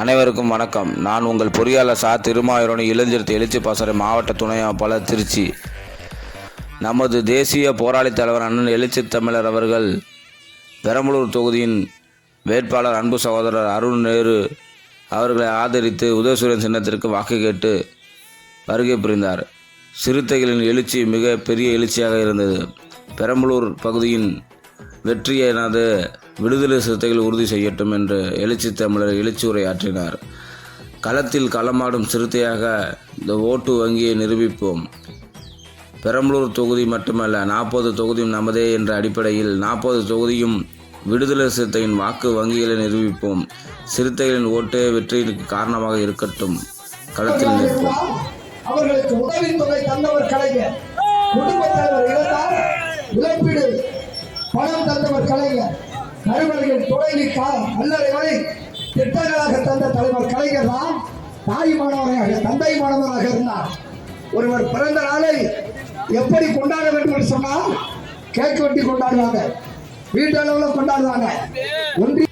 அனைவருக்கும் வணக்கம். நான் உங்கள் பொறியாளர் சா. திருமாயூரணி இளஞ்சிறுத்தை எழுச்சி பாசறை மாவட்ட துணை அமைப்பாளர் திருச்சி. நமது தேசிய போராளி தலைவர் அண்ணன் எழுச்சி தமிழர் அவர்கள் பெரம்பலூர் தொகுதியின் வேட்பாளர் அன்பு சகோதரர் அருண் நேரு அவர்களை ஆதரித்து உதயசூரியன் சின்னத்திற்கு வாக்கு கேட்டு வருகை புரிந்தார். சிறுத்தைகளின் எழுச்சி மிக பெரிய எழுச்சியாக இருந்தது. பெரம்பலூர் பகுதியின் வெற்றியனது விடுதலை சிறுத்தைகள் உறுதி செய்யட்டும் என்று எழுச்சி தமிழர் எழுச்சியுரை ஆற்றினார். களத்தில் களமாடும் சிறுத்தையாக இந்த ஓட்டு வங்கியை நிரூபிப்போம். பெரம்பலூர் தொகுதி மட்டுமல்ல நாற்பது தொகுதியும் நமதே என்ற அடிப்படையில் நாற்பது தொகுதியும் விடுதலை சிறுத்தையின் வாக்கு வங்கிகளை நிரூபிப்போம். சிறுத்தைகளின் ஓட்டே வெற்றிக்கு காரணமாக இருக்கட்டும். களத்தில் நிற்போம். அவர்களுக்கு உதவித்தொகை தந்தவர் கலைஞர். குடும்ப தலைவர் இழந்தார் இழப்பீடு பணம் தந்தவர் கலைஞர். தலைவர்கள் தொடங்கி அல்லறை வரை திட்டங்களாக தந்த தலைவர் கலைஞர் தான் தாய் மாணவராக தந்தை மாணவராக இருந்தார். ஒருவர் பிறந்த நாளை எப்படி கொண்டாட வேண்டும் என்று சொன்னால் கேக் வெட்டி கொண்டாடுவாங்க. வீட்டு அளவில் கொண்டாடுவாங்க. ஒன்றிய